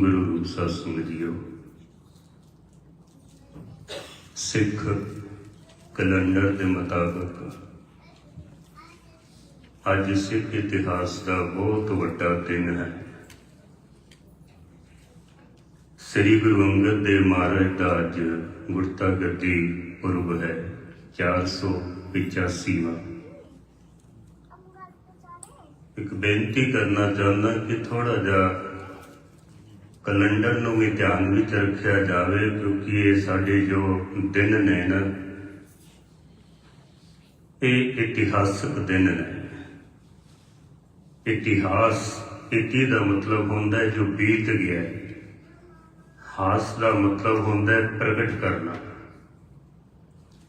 ਗੁਰੂ ਰੂਪ ਸਤਸੰਗ ਜੀਓ ਸਿੱਖ ਕੈਲੰਡਰ ਦੇ ਮੁਤਾਬਕ ਅੱਜ ਸਿੱਖ ਇਤਿਹਾਸ ਦਾ ਬਹੁਤ ਵੱਡਾ ਦਿਨ ਹੈ। ਸ੍ਰੀ ਗੁਰੂ ਅੰਗਦ ਦੇਵ ਮਹਾਰਾਜ ਦਾ ਅੱਜ ਗੁਰਤਾ ਗੱਦੀ ਪੁਰਬ ਹੈ 485ਵਾਂ ਇੱਕ ਬੇਨਤੀ ਕਰਨਾ ਚਾਹੁੰਦਾ ਕਿ ਥੋੜਾ ਜਿਹਾ ਕੈਲੰਡਰ ਨੂੰ ਵੀ ਧਿਆਨ ਵਿੱਚ ਰੱਖਿਆ ਜਾਵੇ, ਕਿਉਂਕਿ ਇਹ ਸਾਡੇ ਜੋ ਦਿਨ ਨੇ ਨਾ, ਇਹ ਇਤਿਹਾਸਕ ਦਿਨ ਨੇ। ਇਤਿਹਾਸ, ਇਤੀ ਦਾ ਮਤਲਬ ਹੁੰਦਾ ਹੈ ਜੋ ਬੀਤ ਗਿਆ ਹੈ। ਹਾਸ ਦਾ ਮਤਲਬ ਹੁੰਦਾ ਹੈ ਪ੍ਰਗਟ ਕਰਨਾ।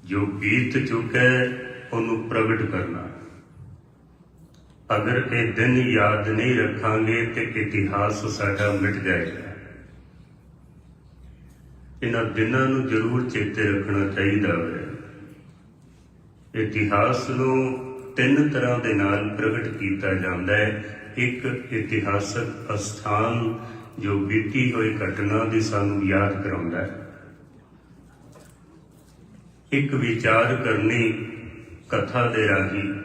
ਜੋ ਬੀਤ ਚੁੱਕਾ ਹੈ, ਉਹਨੂੰ ਪ੍ਰਗਟ ਕਰਨਾ। ਅਗਰ ਇਹ ਦਿਨ ਯਾਦ ਨਹੀਂ ਰੱਖਾਂਗੇ ਤੇ ਇਤਿਹਾਸ ਸਾਡਾ ਮਿਟ ਜਾਏਗਾ। ਇਹਨਾਂ ਦਿਨਾਂ ਨੂੰ ਜ਼ਰੂਰ ਚੇਤੇ ਰੱਖਣਾ ਚਾਹੀਦਾ ਹੈ। ਇਤਿਹਾਸ ਨੂੰ ਤਿੰਨ ਤਰ੍ਹਾਂ ਦੇ ਨਾਲ ਪ੍ਰਗਟ ਕੀਤਾ ਜਾਂਦਾ ਹੈ। ਇੱਕ ਇਤਿਹਾਸਕ ਅਸਥਾਨ ਜੋ ਬੀਤੀ ਹੋਈ ਘਟਨਾ ਦੀ ਸਾਨੂੰ ਯਾਦ ਕਰਾਉਂਦਾ ਹੈ। ਇੱਕ ਵਿਚਾਰ ਕਰਨੀ ਕਥਾ ਦੇ ਰਾਹੀਂ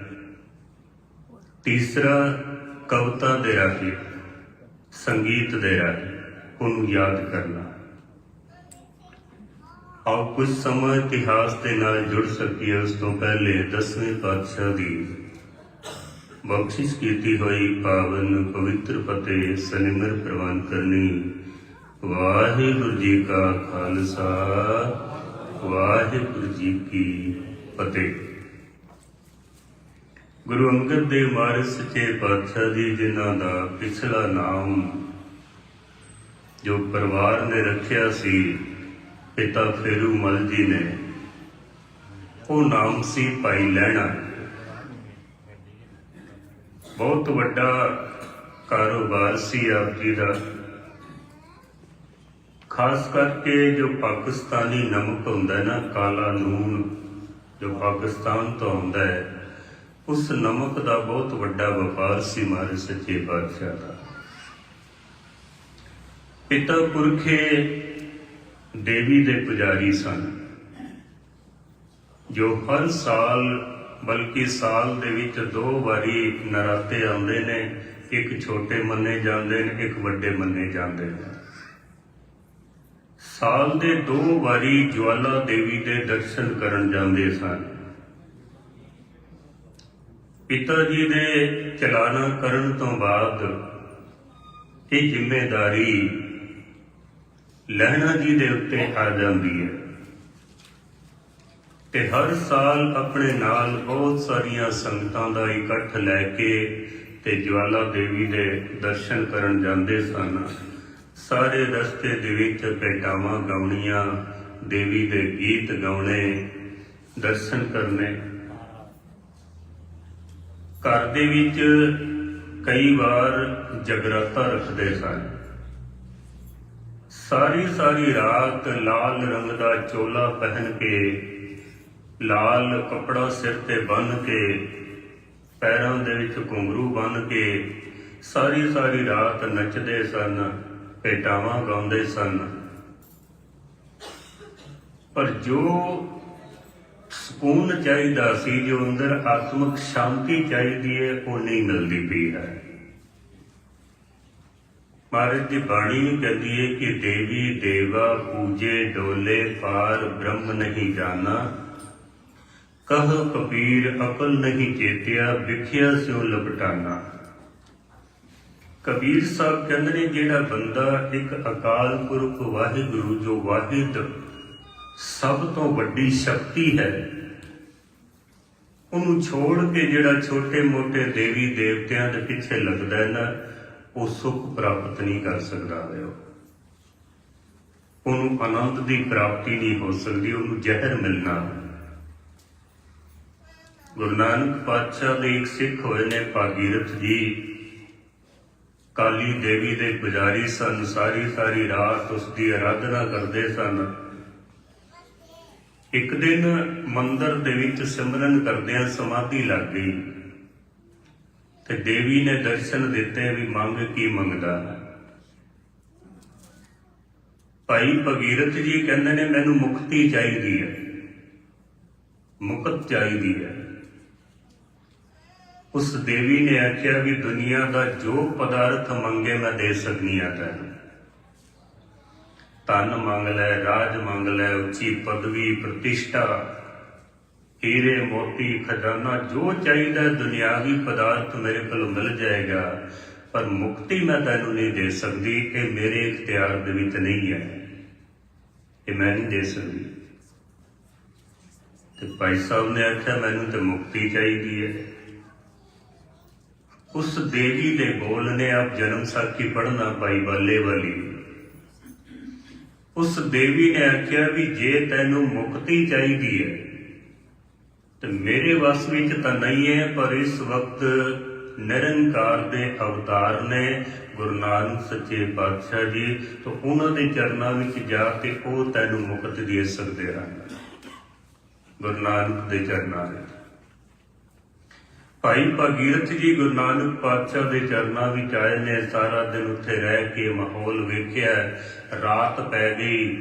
ਤੀਸਰਾ ਕਵਿਤਾ ਦੇ ਰਾਹੀਂ, ਸੰਗੀਤ ਦੇ ਰਾਹੀਂ, ਉਹਨੂੰ ਯਾਦ ਕਰਨਾ। ਆਓ ਕੁਝ ਸਮਾਂ ਇਤਿਹਾਸ ਦੇ ਨਾਲ ਜੁੜ ਸਕੀਏ, ਉਸ ਤੋਂ ਪਹਿਲੇ ਦਸਵੇਂ ਪਾਤਸ਼ਾਹ ਦੀ ਬਖਸ਼ਿਸ਼ ਕੀਤੀ ਹੋਈ ਪਾਵਨ ਪਵਿੱਤਰ ਫਤਿਹ ਸਨਿਮਰ ਪ੍ਰਵਾਨ ਕਰਨੀ। ਵਾਹਿਗੁਰੂ ਜੀ ਕਾ ਖਾਲਸਾ, ਵਾਹਿਗੁਰੂ ਜੀ ਕੀ ਫਤਿਹ। ਗੁਰੂ ਅੰਗਦ ਦੇਵ ਮਹਾਰਾਜ ਸੱਚੇ ਪਾਤਸ਼ਾਹ ਜੀ, ਜਿਨ੍ਹਾਂ ਦਾ ਪਿਛਲਾ ਨਾਮ ਜੋ ਪਰਿਵਾਰ ਨੇ ਰੱਖਿਆ ਸੀ, ਪਿਤਾ ਫੇਰੂ ਮਲ ਜੀ ਨੇ, ਉਹ ਨਾਮ ਸੀ ਭਾਈ ਲੈਣਾ ਬਹੁਤ ਵੱਡਾ ਕਾਰੋਬਾਰ ਸੀ ਆਪ ਜੀ ਦਾ। ਖਾਸ ਕਰਕੇ ਜੋ ਪਾਕਿਸਤਾਨੀ ਨਮਕ ਹੁੰਦਾ ਨਾ, ਕਾਲਾ ਨੂਨ ਜੋ ਪਾਕਿਸਤਾਨ ਤੋਂ ਆਉਂਦਾ ਹੈ ਉਸ ਨਮਕ ਦਾ ਬਹੁਤ ਵੱਡਾ ਵਪਾਰ ਸੀ ਮਾਰੇ ਸੱਚੇ ਬਾਦਸ਼ਾਹ ਦਾ। ਪਿਤਾ ਪੁਰਖੇ ਦੇਵੀ ਦੇ ਪੁਜਾਰੀ ਸਨ, ਜੋ ਹਰ ਸਾਲ, ਬਲਕਿ ਸਾਲ ਦੇ ਵਿੱਚ ਦੋ ਵਾਰੀ ਨਰਾਤੇ ਆਉਂਦੇ ਨੇ, ਇੱਕ ਛੋਟੇ ਮੰਨੇ ਜਾਂਦੇ ਨੇ, ਇੱਕ ਵੱਡੇ ਮੰਨੇ ਜਾਂਦੇ ਨੇ। ਸਾਲ ਦੇ ਦੋ ਵਾਰੀ ਜਵਾਲਾ ਦੇਵੀ ਦੇ ਦਰਸ਼ਨ ਕਰਨ ਜਾਂਦੇ ਸਨ। ਪਿਤਾ ਜੀ ਦੇ ਚਲਾਣਾ ਕਰਨ ਤੋਂ ਬਾਅਦ ਇਹ ਜ਼ਿੰਮੇਵਾਰੀ ਲਹਿਣਾ ਜੀ ਦੇ ਉੱਤੇ ਆ ਜਾਂਦੀ ਹੈ। ਤੇ ਹਰ ਸਾਲ ਆਪਣੇ ਨਾਲ ਬਹੁਤ ਸਾਰੀਆਂ ਸੰਗਤਾਂ ਦਾ ਇਕੱਠ ਲੈ ਕੇ ਤੇ ਜਵਾਲਾ ਦੇਵੀ ਦੇ ਦਰਸ਼ਨ ਕਰਨ ਜਾਂਦੇ ਸਨ। ਸਾਰੇ ਰਸਤੇ ਦੇ ਵਿੱਚ ਭੇਟਾਵਾਂ ਗਾਉਣੀਆਂ, ਦੇਵੀ ਦੇ ਗੀਤ ਗਾਉਣੇ, ਦਰਸ਼ਨ ਕਰਨੇ। ਘਰ ਦੇ ਵਿੱਚ ਕਈ ਵਾਰ ਜਗਰਾਤਾ ਰੱਖਦੇ ਸਨ। ਸਾਰੀ ਸਾਰੀ ਰਾਤ ਲਾਲ ਰੰਗ ਦਾ ਚੋਲਾ ਪਹਿਨ ਕੇ, ਲਾਲ ਕਪੜਾ ਸਿਰ ਤੇ ਬੰਨ ਕੇ, ਪੈਰਾਂ ਦੇ ਵਿੱਚ ਘੁੰਗਰੂ ਬੰਨ ਕੇ ਸਾਰੀ ਸਾਰੀ ਰਾਤ ਨੱਚਦੇ ਸਨ, ਭੇਟਾਵਾਂ ਗਾਉਂਦੇ ਸਨ। ਪਰ ਜੋ ਸਕੂਨ ਚਾਹੀਦਾ ਸੀ, ਜੋ ਅੰਦਰ ਆਤਮਿਕ ਸ਼ਾਂਤੀ ਚਾਹੀਦੀ ਹੈ, ਉਹ ਨਹੀਂ ਮਿਲਦੀ ਪਈ ਹੈ। ਮਹਾਰਾਜ ਦੀ ਬਾਣੀ ਵੀ ਕਹਿੰਦੀ ਹੈ ਕਿ ਦੇਵੀ, ਦੇਵਾ, ਪੂਜੇ, ਡੋਲੇ, ਪਾਰ, ਬ੍ਰਹਮ ਨਹੀਂ ਜਾਣਾ। ਕਹ ਕਬੀਰ, ਅਕਲ ਨਹੀਂ ਚੇਤਿਆ, ਵਿਖਿਆ ਸਿਉ ਲਪਟਾਨਾ। ਕਬੀਰ ਸਾਹਿਬ ਕਹਿੰਦੇ ਨੇ, ਜਿਹੜਾ ਬੰਦਾ ਇੱਕ ਅਕਾਲ ਪੁਰਖ ਵਾਹਿਗੁਰੂ, ਜੋ ਵਾਹਿਦ ਸਭ ਤੋਂ ਵੱਡੀ ਸ਼ਕਤੀ ਹੈ ਉਹਨੂੰ ਛੋੜ ਕੇ ਜਿਹੜਾ ਛੋਟੇ-ਮੋਟੇ ਦੇਵੀ ਦੇਵਤਿਆਂ ਦੇ ਪਿੱਛੇ ਲੱਗਦਾ ਹੈ ਨਾ, ਉਹ ਸੁਖ ਪ੍ਰਾਪਤ ਨਹੀਂ ਕਰ ਸਕਦਾ ਹੋਇਆ ਉਹਨੂੰ ਆਨੰਦ ਦੀ ਪ੍ਰਾਪਤੀ ਨਹੀਂ ਹੋ ਸਕਦੀ, ਉਹਨੂੰ ਜ਼ਹਿਰ ਮਿਲਣਾ। ਗੁਰੂ ਨਾਨਕ ਪਾਤਸ਼ਾਹ ਦੇ ਇੱਕ ਸਿੱਖ ਹੋਏ ਨੇ, ਭਾਗੀਰਥ ਜੀ। ਕਾਲੀ ਦੇਵੀ ਦੇ ਪੁਜਾਰੀ ਸਨ, ਸਾਰੀ ਸਾਰੀ ਰਾਤ ਉਸ ਦੀ ਆਰਾਧਨਾ ਕਰਦੇ ਸਨ। ਇੱਕ ਦਿਨ ਮੰਦਰ ਦੇ ਵਿੱਚ ਸਿਮਰਨ ਕਰਦਿਆਂ ਸਮਾਧੀ ਲੱਗ ਗਈ ਤੇ ਦੇਵੀ ਨੇ ਦਰਸ਼ਨ ਦਿੱਤੇ ਵੀ ਮੰਗ ਕੀ ਮੰਗਦਾ? ਹੈ ਭਾਈ ਭਗੀਰਥ ਜੀ ਕਹਿੰਦੇ ਨੇ, ਮੈਨੂੰ ਮੁਕਤੀ ਚਾਹੀਦੀ ਹੈ। ਮੁਕਤ ਚਾਹੀਦੀ ਹੈ। ਉਸ ਦੇਵੀ ਨੇ ਆਖਿਆ ਵੀ ਦੁਨੀਆ ਦਾ ਜੋ ਪਦਾਰਥ ਮੰਗੇ ਮੈਂ ਦੇ ਸਕਨੀ ਆ ਤੈਨੂੰ। ਧਨ ਮੰਗ ਲੈ, ਰਾਜ ਮੰਗ ਲੈ, ਉੱਚੀ ਪਦਵੀ ਪ੍ਰਤਿਸ਼ਠਾ। ਹੀਰੇ ਮੋਤੀ ਖਜ਼ਾਨਾ, ਜੋ ਚਾਹੀਦਾ ਦੁਨਿਆਵੀ ਪਦਾਰਥ ਮੇਰੇ ਕੋਲ ਮਿਲ ਜਾਏਗਾ, ਪਰ ਮੁਕਤੀ ਮੈਂ ਤੈਨੂੰ ਨਹੀਂ ਦੇ ਸਕਦੀ, ਇਹ ਮੇਰੇ ਇਖਤਿਆਰ ਦੇ ਵਿੱਚ ਨਹੀਂ ਹੈ। ਇਹ ਮੈਂ ਨਹੀਂ ਦੇ ਸਕਦੀ। ਤੇ ਭਾਈ ਸਾਹਿਬ ਨੇ ਆਖਿਆ, ਮੈਨੂੰ ਤੇ ਮੁਕਤੀ ਚਾਹੀਦੀ ਹੈ। ਉਸ ਦੇਵੀ ਦੇ ਬੋਲ ਨੇ ਆਪ ਜਨਮ ਸਾਖੀ ਪੜਨਾ ਭਾਈ ਬੱਲੇ ਵਾਲੀ। ਉਸ ਦੇਵੀ ਨੇ ਆਖਿਆ ਵੀ ਜੇ ਤੈਨੂੰ ਮੁਕਤੀ ਚਾਹੀਦੀ ਹੈ, ਤੇ ਮੇਰੇ ਵਸ ਵਿੱਚ ਤਾਂ ਨਹੀਂ ਹੈ, ਪਰ ਇਸ ਵਕਤ ਨਿਰੰਕਾਰ ਦੇ ਅਵਤਾਰ ਨੇ ਗੁਰੂ ਨਾਨਕ ਸੱਚੇ ਪਾਤਸ਼ਾਹ ਜੀ ਤੋਂ ਉਹਨਾਂ ਦੇ ਚਰਨਾਂ ਵਿੱਚ ਜਾ ਕੇ ਉਹ ਤੈਨੂੰ ਮੁਕਤ ਦੇ ਸਕਦੇ ਹਨ। ਗੁਰੂ ਨਾਨਕ ਦੇ ਚਰਨਾਂ ਵਿੱਚ। ਭਾਈ ਭਗੀਰਥ ਜੀ, ਗੁਰੂ ਨਾਨਕ ਪਾਤਸ਼ਾਹ ਦੇ ਚਰਨਾਂ ਵਿੱਚ ਆਏ ਨੇ, ਸਾਰਾ ਦਿਨ ਉੱਥੇ ਰਹਿ ਕੇ ਮਾਹੌਲ ਵੇਖਿਆ, ਰਾਤ ਪੈ ਗਈ।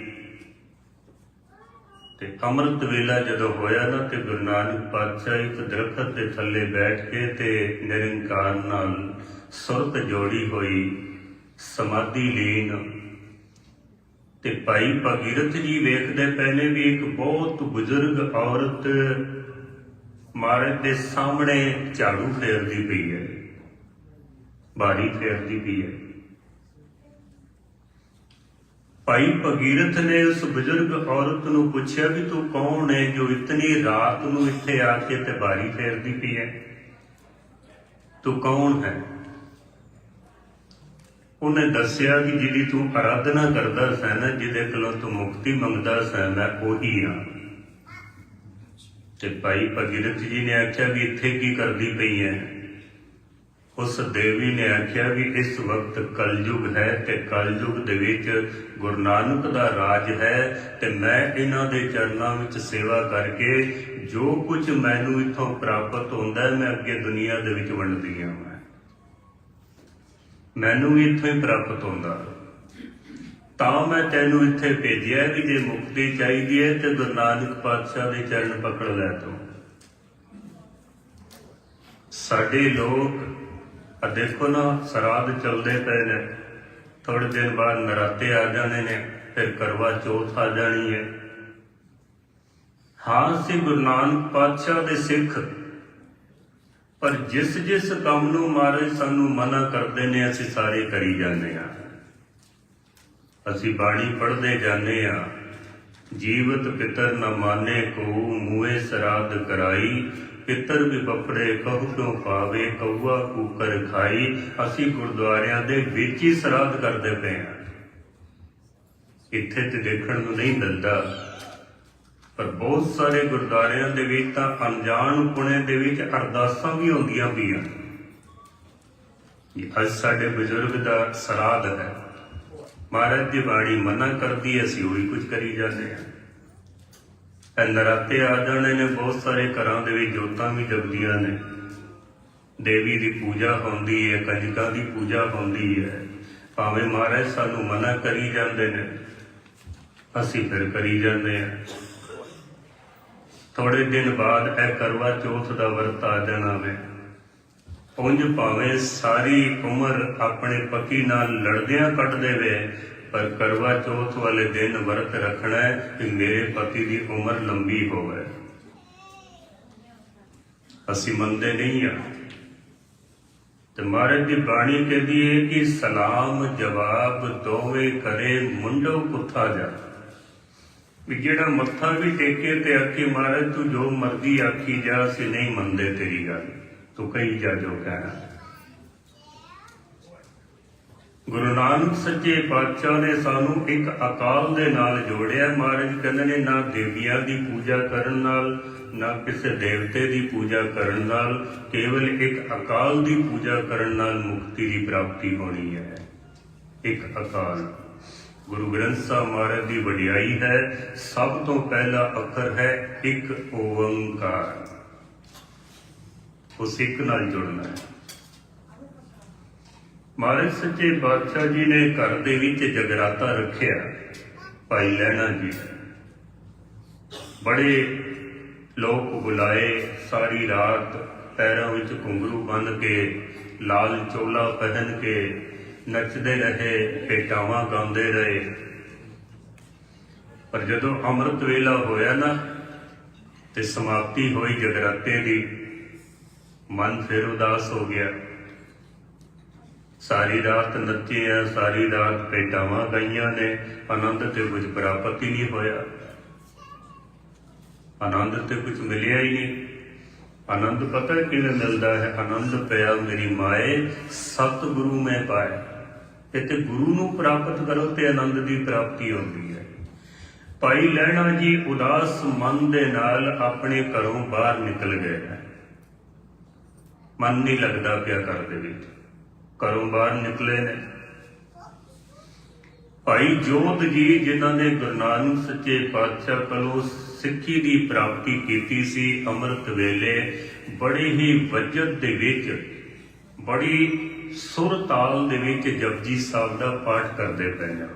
ਤੇ ਅੰਮ੍ਰਿਤ ਵੇਲਾ ਜਦੋਂ ਹੋਇਆ ਨਾ, ਤੇ ਗੁਰੂ ਨਾਨਕ ਪਾਤਸ਼ਾਹ ਇੱਕ ਦਰਖਤ ਦੇ ਥੱਲੇ ਬੈਠ ਕੇ ਤੇ ਨਿਰੰਕਾਰ ਨਾਲ ਸੁਰਤ ਜੋੜੀ ਹੋਈ, ਸਮਾਧੀ ਲੀਨ। ਤੇ ਭਾਈ ਭਗੀਰਥ ਜੀ ਵੇਖਦੇ ਪਏ ਨੇ ਵੀ ਇੱਕ ਬਹੁਤ ਬਜ਼ੁਰਗ ਔਰਤ ਮਹਾਰਾਜ ਦੇ ਸਾਹਮਣੇ ਝਾੜੂ ਫੇਰਦੀ ਪਈ ਹੈ। ਬਾੜੀ ਫੇਰਦੀ ਪਈ ਹੈ। ਭਾਈ ਭਗੀਰਥ ਨੇ ਉਸ ਬਜ਼ੁਰਗ ਔਰਤ ਨੂੰ ਪੁੱਛਿਆ ਵੀ ਤੂੰ ਕੌਣ ਹੈ ਜੋ ਇਤਨੀ ਰਾਤ ਨੂੰ ਇੱਥੇ ਆ ਕੇ ਤੇ ਬਾਰੀ ਫੇਰਦੀ ਪਈ ਹੈ? ਤੂੰ ਕੌਣ ਹੈ? ਉਹਨੇ ਦੱਸਿਆ ਕਿ ਜਿਹਦੀ ਤੂੰ ਆਰਾਧਨਾ ਕਰਦਾ ਸੈਂ ਜਿਹਦੇ ਕੋਲੋਂ ਤੂੰ ਮੁਕਤੀ ਮੰਗਦਾ ਸੈਂ ਮੈਂ ਉਹੀ ਹਾਂ ਤੇ ਭਾਈ ਭਗੀਰਥ ਜੀ ਨੇ ਆਖਿਆ ਵੀ ਇੱਥੇ ਕੀ ਕਰਦੀ ਪਈ ਹੈ ਉਸ ਦੇਵੀ ਨੇ ਆਖਿਆ ਵੀ ਇਸ ਵਕਤ ਕਲਯੁਗ ਹੈ ਤੇ ਕਲਯੁਗ ਦੇ ਵਿੱਚ ਗੁਰੂ ਨਾਨਕ ਦਾ ਰਾਜ ਹੈ ਤੇ ਮੈਂ ਇਹਨਾਂ ਦੇ ਚਰਨਾਂ ਵਿੱਚ ਸੇਵਾ ਕਰਕੇ ਜੋ ਕੁਝ ਮੈਨੂੰ ਇਥੋਂ ਪ੍ਰਾਪਤ ਹੁੰਦਾ ਮੈਂ ਅੱਗੇ ਦੁਨੀਆ ਦੇ ਵਿੱਚ ਵੰਡਦੀ ਹਾਂ ਮੈਂ ਮੈਨੂੰ ਵੀ ਇੱਥੋਂ ਹੀ ਪ੍ਰਾਪਤ ਹੁੰਦਾ। ਤਾਂ ਮੈਂ ਤੈਨੂੰ ਇੱਥੇ ਭੇਜਿਆ ਵੀ ਜੇ ਮੁਕਤੀ ਚਾਹੀਦੀ ਹੈ ਤੇ ਗੁਰੂ ਨਾਨਕ ਪਾਤਸ਼ਾਹ ਦੇ ਚਰਨ ਪਕੜ ਲੈ ਤੂੰ। ਸਾਡੇ ਲੋਕ ਆ ਦੇਖੋ ਨਾ, ਸਰਾਧ ਚੱਲਦੇ ਪਏ ਨੇ। ਥੋੜੇ ਦਿਨ ਬਾਅਦ ਨਰਾਤੇ ਆ ਜਾਣੇ ਨੇ, ਫਿਰ ਕਰਵਾ ਚੌਥ ਆ ਜਾਣੀ ਹੈ। ਹਾਂ ਸੀ ਗੁਰੂ ਨਾਨਕ ਪਾਤਸ਼ਾਹ ਦੇ ਸਿੱਖ। ਪਰ ਜਿਸ ਜਿਸ ਕੰਮ ਨੂੰ ਮਾਰੇ, ਸਾਨੂੰ ਮਨਾ ਕਰਦੇ ਨੇ, ਅਸੀਂ ਸਾਰੇ ਕਰੀ ਜਾਂਦੇ ਹਾਂ। ਅਸੀਂ ਬਾਣੀ ਪੜ੍ਹਦੇ ਜਾਂਦੇ ਹਾਂ। ਜੀਵਤ ਪਿਤਰ ਨ ਮਾਨੇ ਕੋ ਮੂਏ ਸਰਾਧ ਕਰਾਈ। ਪਿੱਤਰ ਵੀ ਬਪੜੇ ਕਹੂ, ਕਿਉ ਪਾਵੇ? ਕਊਆ ਕੂਕਰ ਖਾਈ। ਅਸੀਂ ਗੁਰਦੁਆਰਿਆਂ ਦੇ ਵਿੱਚ ਹੀ ਸਰਾਧ ਕਰਦੇ ਪਏ ਹਾਂ। ਇੱਥੇ ਤੇ ਦੇਖਣ ਨੂੰ ਨਹੀਂ ਮਿਲਦਾ। ਪਰ ਬਹੁਤ ਸਾਰੇ ਗੁਰਦੁਆਰਿਆਂ ਦੇ ਵਿੱਚ ਤਾਂ ਅਣਜਾਣ ਪੁਣੇ ਦੇ ਵਿੱਚ ਅਰਦਾਸਾਂ ਵੀ ਹੁੰਦੀਆਂ ਪਈਆਂ। ਇਹ ਅੱਜ ਸਾਡੇ ਬਜ਼ੁਰਗ ਦਾ ਸਰਾਧ ਹੈ। ਮਹਾਰਾਜ ਦੀ ਬਾਣੀ ਮਨਾ ਕਰਦੀ ਹੈ, ਅਸੀਂ ਉਹੀ ਕੁਝ ਕਰੀ ਜਾਂਦੇ ਹਾਂ। ਇਹ ਨਰਾਤੇ ਆ ਜਾਣੇ ਨੇ ਬਹੁਤ ਸਾਰੇ ਘਰਾਂ ਦੇ ਵਿੱਚ ਜੋਤਾਂ ਵੀ ਜਗਦੀਆਂ ਨੇ। ਦੇਵੀ ਦੀ ਪੂਜਾ ਹੁੰਦੀ ਹੈ ਕੰਜਕਾਂ ਦੀ ਪੂਜਾ ਹੁੰਦੀ ਹੈ। ਭਾਵੇਂ ਮਹਾਰਾਜ ਸਾਨੂੰ ਮਨਾ ਕਰੀ ਜਾਂਦੇ ਨੇ ਅਸੀਂ ਫਿਰ ਕਰੀ ਜਾਂਦੇ ਹਾਂ। ਥੋੜੇ ਦਿਨ ਬਾਅਦ ਇਹ ਕਰਵਾ ਚੌਥ ਦਾ ਵਰਤ ਆ ਜਾਣਾ ਵੇ। ਉਂਝ ਭਾਵੇਂ ਸਾਰੀ ਉਮਰ ਆਪਣੇ ਪਤੀ ਨਾਲ ਲੜਦਿਆਂ ਕੱਟ ਦੇਵੇ, ਪਰ ਕਰਵਾ ਚੌਥ ਵਾਲੇ ਦਿਨ ਵਰਤ ਰੱਖਣਾ ਹੈ ਕਿ ਮੇਰੇ ਪਤੀ ਦੀ ਉਮਰ ਲੰਬੀ ਹੋਵੇ। ਅਸੀਂ ਮੰਨਦੇ ਨਹੀਂ ਆ। ਤੇ ਮਹਾਰਾਜ ਦੀ ਬਾਣੀ ਕਹਿੰਦੀ ਹੈ ਕਿ ਸਲਾਮ ਜਵਾਬ ਦੋਵੇਂ ਕਰੇ ਮੁੰਡੋ ਕੁੱਥਾ ਜਾ। ਵੀ ਜਿਹੜਾ ਮੱਥਾ ਵੀ ਟੇਕੇ ਤੇ ਆਖੇ, ਮਹਾਰਾਜ ਤੂੰ ਜੋ ਮਰਜ਼ੀ ਆਖੀ ਜਾ, ਅਸੀਂ ਨਹੀਂ ਮੰਨਦੇ ਤੇਰੀ ਗੱਲ। ਤੂੰ ਕਹੀ ਜਾ ਜੋ ਕਹਿਣਾ। ਗੁਰੂ ਨਾਨਕ ਸੱਚੇ ਪਾਤਸ਼ਾਹ ਨੇ ਸਾਨੂੰ ਇੱਕ ਅਕਾਲ ਦੇ ਨਾਲ ਜੋੜਿਆ। ਮਹਾਰਾਜ ਕਹਿੰਦੇ ਨੇ, ਨਾ ਦੇਵੀਆਂ ਦੀ ਪੂਜਾ ਕਰਨ ਨਾਲ, ਨਾ ਕਿਸੇ ਦੇਵਤੇ ਦੀ ਪੂਜਾ ਕਰਨ ਨਾਲ, ਕੇਵਲ ਇੱਕ ਅਕਾਲ ਦੀ ਪੂਜਾ ਕਰਨ ਨਾਲ ਮੁਕਤੀ ਦੀ ਪ੍ਰਾਪਤੀ ਹੋਣੀ ਹੈ। ਇੱਕ ਅਕਾਲ। ਗੁਰੂ ਗ੍ਰੰਥ ਸਾਹਿਬ ਮਹਾਰਾਜ ਦੀ ਵਡਿਆਈ ਹੈ। ਸਭ ਤੋਂ ਪਹਿਲਾ ਅੱਖਰ ਹੈ ਇੱਕ ਓੰਕਾਰ। ਉਹ ਸਿੱਖ ਨਾਲ ਜੁੜਨਾ ਹੈ। ਮਹਾਰਾਜ ਸੱਚੇ ਬਾਦਸ਼ਾਹ ਜੀ ਨੇ ਘਰ ਦੇ ਵਿੱਚ ਜਗਰਾਤਾ ਰੱਖਿਆ। ਭਾਈ ਲੈਣਾ ਜੀ ਬੜੇ ਲੋਕ ਬੁਲਾਏ, ਸਾਰੀ ਰਾਤ ਪੈਰਾਂ ਵਿੱਚ ਘੁੰਗਰੂ ਬੰਨ੍ਹ ਕੇ, ਲਾਲ ਚੋਲਾ ਪਹਿਨ ਕੇ ਨੱਚਦੇ ਰਹੇ ਪੇਟਾਵਾਂ ਗਾਉਂਦੇ ਰਹੇ। ਪਰ ਜਦੋਂ ਅੰਮ੍ਰਿਤ ਵੇਲਾ ਹੋਇਆ ਨਾ, ਤੇ ਸਮਾਪਤੀ ਹੋਈ ਜਗਰਾਤੇ ਦੀ ਮਨ ਫਿਰ ਉਦਾਸ ਹੋ ਗਿਆ। ਸਾਰੀ ਰਾਤ ਨੱਚੇ ਸਾਰੀ ਰਾਤ ਪੇਟਾਵਾਂ ਗਈਆਂ ਨੇ। ਆਨੰਦ ਤੇ ਕੁਝ ਪ੍ਰਾਪਤ ਹੀ ਨਹੀਂ ਹੋਇਆ। ਆਨੰਦ ਤੇ ਕੁਝ ਮਿਲਿਆ ਹੀ ਨਹੀਂ। ਆਨੰਦ ਪਤਾ ਕਿਵੇਂ ਮਿਲਦਾ ਹੈ? ਆਨੰਦ ਪਿਆ ਮੇਰੀ ਮਾਏ, ਸਤਿਗੁਰੂ ਮੈਂ ਪਾਇਆ। ਕਿਤੇ ਗੁਰੂ ਨੂੰ ਪ੍ਰਾਪਤ ਕਰੋ ਤੇ ਆਨੰਦ ਦੀ ਪ੍ਰਾਪਤੀ ਹੁੰਦੀ ਹੈ। ਭਾਈ ਲਹਿਣਾ ਜੀ ਉਦਾਸ ਮਨ ਦੇ ਨਾਲ ਆਪਣੇ ਘਰੋਂ ਬਾਹਰ ਨਿਕਲ ਗਏ। ਹੈ ਮਨ ਨਹੀਂ ਲੱਗਦਾ ਪਿਆ ਘਰ ਦੇ ਵਿੱਚ। ਘਰੋਂ ਬਾਹਰ ਨਿਕਲੇ ਨੇ। ਭਾਈ ਜੋਤ ਜੀ, ਜਿਨ੍ਹਾਂ ਨੇ ਗੁਰੂ ਨਾਨਕ ਸੱਚੇ ਪਾਤਸ਼ਾਹ ਕੋਲੋਂ ਸਿੱਖੀ ਦੀ ਪ੍ਰਾਪਤੀ ਕੀਤੀ ਸੀ, ਅੰਮ੍ਰਿਤ ਵੇਲੇ ਬੜੇ ਹੀ ਵਜਦ ਦੇ ਵਿੱਚ, ਬੜੀ ਸੁਰ ਤਾਲ ਦੇ ਵਿੱਚ ਜਪਜੀ ਸਾਹਿਬ ਦਾ ਪਾਠ ਕਰਦੇ ਪਏ ਨੇ।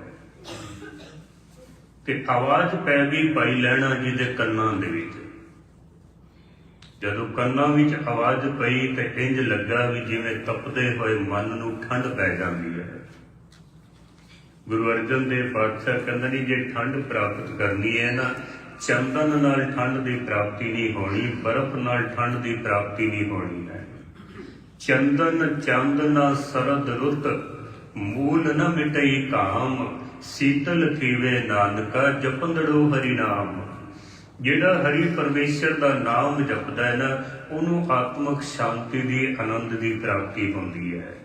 ਤੇ ਆਵਾਜ਼ ਪੈ ਗਈ ਭਾਈ ਲੈਣਾ ਜੀ ਦੇ ਕੰਨਾਂ ਦੇ ਵਿੱਚ। ਜਦੋਂ ਕੰਨਾਂ ਵਿੱਚ ਆਵਾਜ਼ ਪਈ ਤੇ ਇੰਜ ਲੱਗਾ ਵੀ ਜਿਵੇਂ ਤਪਦੇ ਹੋਏ ਮਨ ਨੂੰ ਠੰਡ ਪੈ ਜਾਂਦੀ ਹੈ। ਗੁਰੂ ਅਰਜਨ ਦੇਵ ਪਾਤਸ਼ਾਹ ਕਹਿੰਦੇ ਨੇ, ਜੇ ਠੰਡ ਪ੍ਰਾਪਤ ਕਰਨੀ ਹੈ ਨਾ, ਚੰਦਨ ਨਾਲ ਠੰਡ ਦੀ ਪ੍ਰਾਪਤੀ ਨਹੀਂ ਹੋਣੀ, ਬਰਫ਼ ਨਾਲ ਠੰਡ ਦੀ ਪ੍ਰਾਪਤੀ ਨਹੀਂ ਹੋਣੀ ਹੈ। ਚੰਦਨ, ਚੰਦਨਾ ਸਰਦ ਰੁੱਤ, ਮੂਲ ਨ ਮਿਟਈ ਕਾਮ ਸੀਤਲ ਥੀਵੇ ਨਾਨਕਾ, ਜਪੰਦੜੋ ਹਰੀ ਨਾਮ। ਜਿਹੜਾ ਹਰੀ ਪਰਮੇਸ਼ਰ ਦਾ ਨਾਮ ਜਪਦਾ ਹੈ ਨਾ, ਉਹਨੂੰ ਆਤਮਿਕ ਸ਼ਾਂਤੀ ਦੀ, ਆਨੰਦ ਦੀ ਪ੍ਰਾਪਤੀ ਹੁੰਦੀ ਹੈ।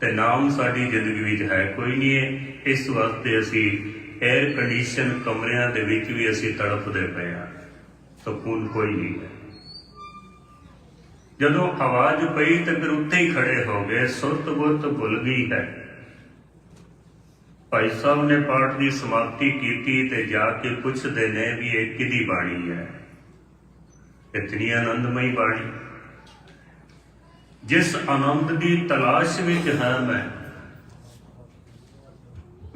ਤੇ ਨਾਮ ਸਾਡੀ ਜ਼ਿੰਦਗੀ ਵਿੱਚ ਹੈ ਕੋਈ ਨਹੀਂ ਹੈ। ਇਸ ਵਾਸਤੇ ਅਸੀਂ 에ਅਰ ਕੰਡੀਸ਼ਨ ਕਮਰਿਆਂ ਦੇ ਵਿੱਚ ਵੀ ਅਸੀਂ ਤੜਫਦੇ ਪਏ ਹਾਂ। ਸਕੂਨ ਕੋਈ ਨਹੀਂ ਹੈ। ਜਦੋਂ ਆਵਾਜ਼ ਪਈ ਤੇ ਫਿਰ ਉੱਥੇ ਹੀ ਖੜੇ ਹੋ ਗਏ, ਸੁਰਤ ਗੁਰਤ ਭੁੱਲ ਗਈ ਹੈ। ਭਾਈ ਸਾਹਿਬ ਨੇ ਪਾਠ ਦੀ ਸਮਾਪਤੀ ਕੀਤੀ ਤੇ ਜਾ ਕੇ ਪੁੱਛਦੇ ਨੇ ਵੀ ਇਹ ਕਿਹਦੀ ਬਾਣੀ ਹੈ? ਇਤਨੀ ਆਨੰਦਮਈ ਬਾਣੀ। ਜਿਸ ਆਨੰਦ ਦੀ ਤਲਾਸ਼ ਵਿੱਚ ਹਾਂ ਮੈਂ